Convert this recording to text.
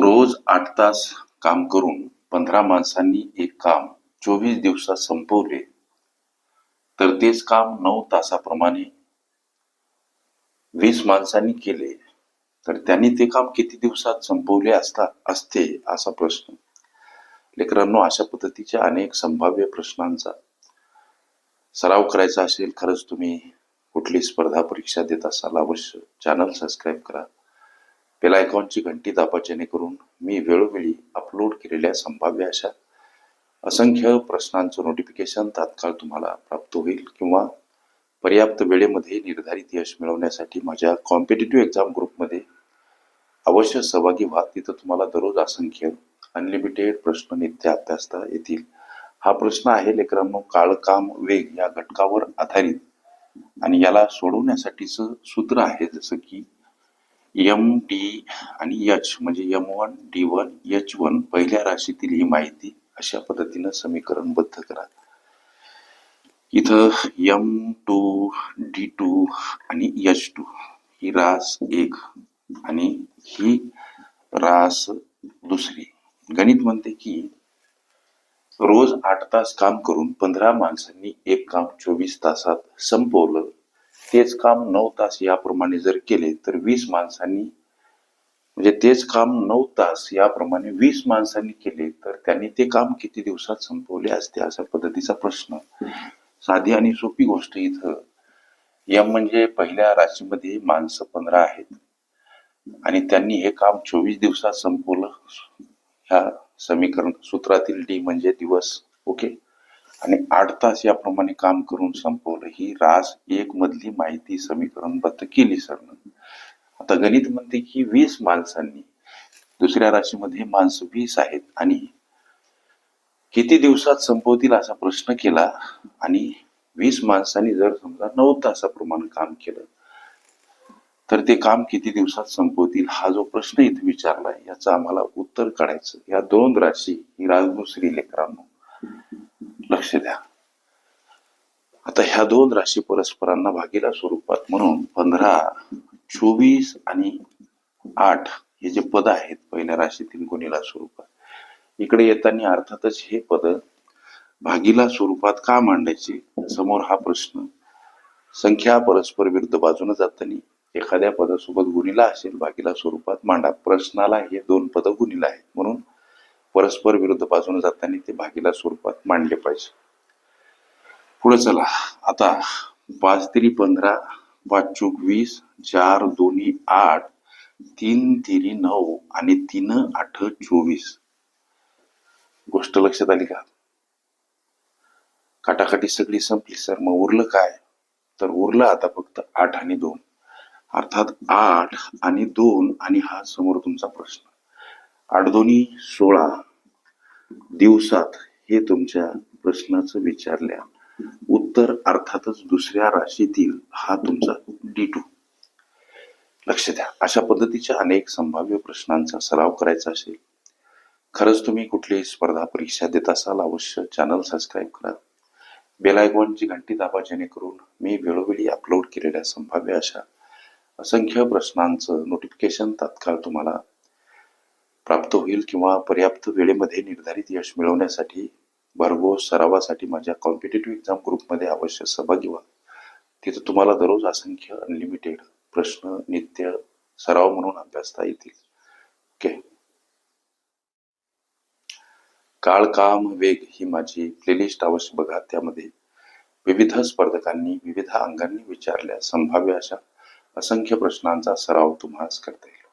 रोज आठ तास काम करून पंधरा माणसांनी एक काम चोवीस दिवसात संपवले. तर तेच काम नऊ तासाप्रमाणे वीस माणसांनी केले. तर त्यांनी ते काम किती दिवसात संपवले असता असते असा प्रश्न. लेकरांनो अशा पद्धतीच्या अनेक संभाव्य प्रश्नांचा सराव करायचा असेल खरंच तुम्ही कुठली स्पर्धा परीक्षा देत असाल अवश्य चॅनल सबस्क्राईब करा. बेल आयकॉनची घंटी दाबा जेणेकरून मी वेळोवेळी अपलोड केलेल्या संभाव्य अशा असंख्य प्रश्नांचं नोटिफिकेशन तात्काळ तुम्हाला प्राप्त होईल किंवा पर्याप्त वेळेमध्ये निर्धारित यश मिळवण्यासाठी माझ्या कॉम्पिटेटिव्ह एक्झाम ग्रुपमध्ये अवश्य सहभागी व्हा. तिथं तुम्हाला दररोज असंख्य अनलिमिटेड प्रश्न नित्य अभ्यासता येतील. हा प्रश्न आहे लेकरांनो काळ काम वेग या घटकावर आधारित. आणि याला सोडवण्यासाठीचं सूत्र आहे जसं की एम डी आणि एच म्हणजे M one D one H one पहिल्या राशीतील ही माहिती अशा पद्धतीनं समीकरणबद्ध करा. इथं एम टू डी टू आणि एच टू ही रास एक आणि ही रास दुसरी. गणित म्हणते की रोज आठ तास काम करून पंधरा माणसांनी एक काम चोवीस तासात संपवलं तेच काम नऊ तास याप्रमाणे जर केले तर वीस माणसांनी म्हणजे तेच काम नऊ तास याप्रमाणे वीस माणसांनी केले तर त्यांनी ते काम किती दिवसात संपवले असते अशा पद्धतीचा प्रश्न. साधी आणि सोपी गोष्ट इथं. यम म्हणजे पहिल्या राशीमध्ये माणसं पंधरा आहेत. आणि त्यांनी हे काम चोवीस दिवसात संपवलं. ह्या समीकरण सूत्रातील डी म्हणजे दिवस. ओके? आणि आठ तास याप्रमाणे काम करून संपवलं. ही रास एक मधली माहिती समीकरण बद्ध केली सरनं आता गणित म्हणते की वीस माणसांनी दुसऱ्या राशीमध्ये माणसं वीस आहेत आणि किती दिवसात संपवतील असा प्रश्न केला आणि वीस माणसांनी जर समजा नऊ तासाप्रमाणे काम केलं तर ते काम किती दिवसात संपवतील हा जो प्रश्न इथे विचारलाय याचं आम्हाला उत्तर काढायचं या दोन राशी ही राजदुसरी लेकरांनो लक्ष द्या. आता ह्या दोन राशी परस्परांना भागीला स्वरूपात म्हणून पंधरा चोवीस आणि आठ हे जे पद आहेत पहिल्या राशीतील गुणीला स्वरूपात. इकडे येताना अर्थातच हे पद भागीला स्वरूपात का मांडायचे? समोर हा प्रश्न. संख्या परस्पर विरुद्ध बाजूने जाताना एखाद्या पदासोबत गुणीला असेल भागीला स्वरूपात मांडा. प्रश्नाला हे दोन पद गुणीला आहेत. म्हणून परस्पर विरुद्ध बाजूने जाताना ते भागीला स्वरूपात मांडले पाहिजे. पुढे चला. आता पाच तिरी पंधरा पाच चूक वीस चार दोन्ही आठ तीन तिरी नऊ आणि तीन आठ चोवीस. गोष्ट लक्षात आली का? काटाकाटी सगळी संपली सर. मग उरलं काय? तर उरलं आता फक्त आठ आणि दोन. अर्थात आठ आणि दोन आणि हा समोर तुमचा प्रश्न. आठ सोळा दिवसात हे तुमच्या प्रश्नाचं विचारल्या. उत्तर अर्थातच दुसऱ्या राशीतील हा तुमचा डी टू लक्ष द्या. अशा पद्धतीच्या अनेक संभाव्य प्रश्नांचा सराव करायचा असेल. खरंच तुम्ही कुठलीही स्पर्धा परीक्षा देत असाल अवश्य चॅनल सबस्क्राईब करा. बेल आयकॉनची घंटी दाबा जेणेकरून मी वेळोवेळी अपलोड केलेल्या संभाव्य अशा असंख्य प्रश्नांचं नोटिफिकेशन तात्काळ तुम्हाला प्राप्त होईल किंवा पर्याप्त वेळेमध्ये निर्धारित यश मिळवण्यासाठी भरघोस सरावासाठी माझ्या कॉम्पिटेटिव्ह एक्झाम ग्रुपमध्ये अवश्य सहभागी व्हा. तिथं तुम्हाला दररोज असंख्य अनलिमिटेड प्रश्न नित्य सराव म्हणून अभ्यासता येतील. ओके. काळ काम वेग ही माझी प्लेलिस्ट अवश्य बघा. त्यामध्ये विविध स्पर्धकांनी विविध अंगांनी विचारल्या संभाव्य अशा असंख्य प्रश्नांचा सराव तुम्हाला करता येईल.